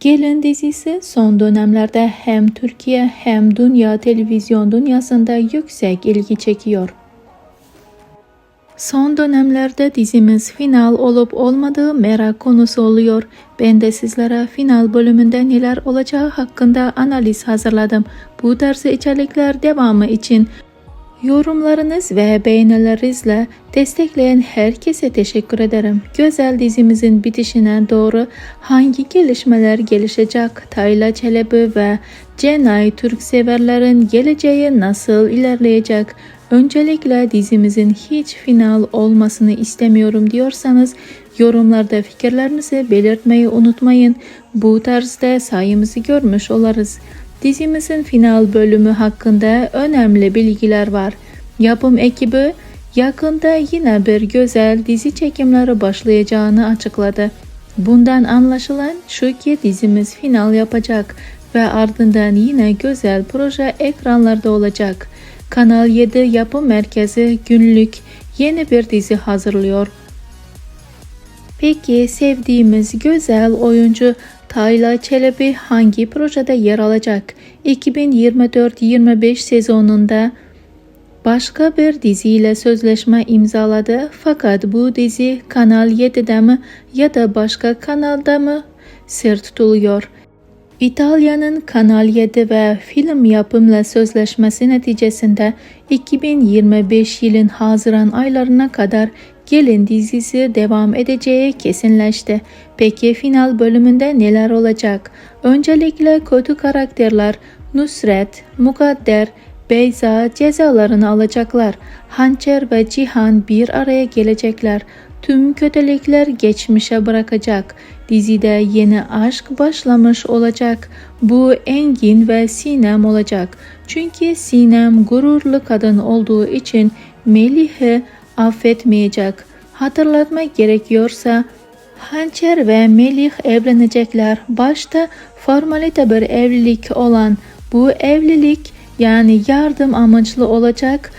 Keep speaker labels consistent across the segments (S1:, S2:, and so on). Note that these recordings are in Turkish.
S1: Gelin dizisi son dönemlerde hem Türkiye hem dünya televizyon dünyasında yüksek ilgi çekiyor. Son dönemlerde dizimiz final olup olmadığı merak konusu oluyor. Ben de sizlere final bölümünde neler olacağı hakkında analiz hazırladım. Bu tarz içerikler devamı için Yorumlarınız ve beğenilerinizle destekleyen herkese teşekkür ederim. Güzel dizimizin bitişine doğru hangi gelişmeler gelişecek? Tayla Çelebi ve Cenay Türk severlerin geleceği nasıl ilerleyecek? Öncelikle dizimizin hiç final olmasını istemiyorum diyorsanız yorumlarda fikirlerinizi belirtmeyi unutmayın. Bu tarzda sayımızı görmüş oluruz. Dizimizin final bölümü hakkında önemli bilgiler var. Yapım ekibi yakında yine bir güzel dizi çekimleri başlayacağını açıkladı. Bundan anlaşılan şu ki dizimiz final yapacak ve ardından yine güzel proje ekranlarda olacak. Kanal 7 yapım merkezi günlük yeni bir dizi hazırlıyor. Peki sevdiğimiz güzel oyuncu Tayla Çelebi hangi projede yer alacak? 2024-25 sezonunda başka bir diziyle sözleşme imzaladı fakat bu dizi Kanal 7'de mi ya da başka kanalda mı sır tutuluyor. İtalya'nın Kanal 7 ve film yapımla sözleşmesi neticesinde 2025 yılın Haziran aylarına kadar Gelin dizisi devam edeceği kesinleşti. Peki final bölümünde neler olacak? Öncelikle kötü karakterler Nusret, Mukadder, Beyza cezalarını alacaklar. Hançer ve Cihan bir araya gelecekler. Tüm kötülükler geçmişe bırakacak. Dizide yeni aşk başlamış olacak. Bu Engin ve Sinem olacak. Çünkü Sinem gururlu kadın olduğu için Melih'i affetmeyecek. Hatırlatmak gerekiyorsa Hançer ve Melih evlenecekler. Başta formalite bir evlilik olan bu evlilik yani yardım amaçlı olacak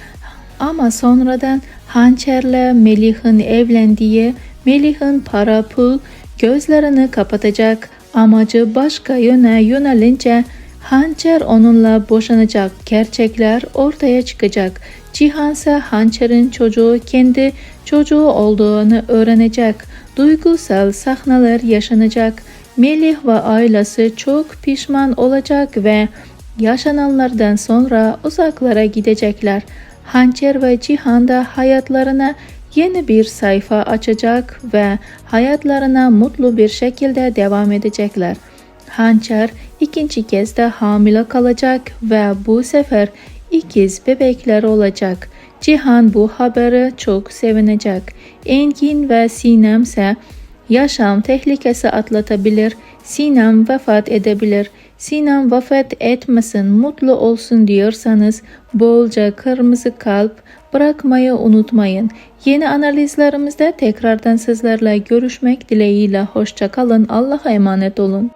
S1: ama sonradan Hançer'le Melih'in evlendiği Melih'in para pul gözlerini kapatacak amacı başka yöne yönelince Hançer onunla boşanacak gerçekler ortaya çıkacak. Cihan ise Hançer'in çocuğu kendi çocuğu olduğunu öğrenecek. Duygusal sahneler yaşanacak. Melih ve ailesi çok pişman olacak ve yaşananlardan sonra uzaklara gidecekler. Hançer ve Cihan da hayatlarına yeni bir sayfa açacak ve hayatlarına mutlu bir şekilde devam edecekler. Hançer ikinci kez de hamile kalacak ve bu sefer ikiz bebekler olacak. Cihan bu haberi çok sevinecek. Engin ve Sinem ise yaşam tehlikesi atlatabilir. Sinem vefat edebilir. Sinem vefat etmesin, mutlu olsun diyorsanız bolca kırmızı kalp bırakmayı unutmayın. Yeni analizlerimizde tekrardan sizlerle görüşmek dileğiyle hoşça kalın. Allah'a emanet olun.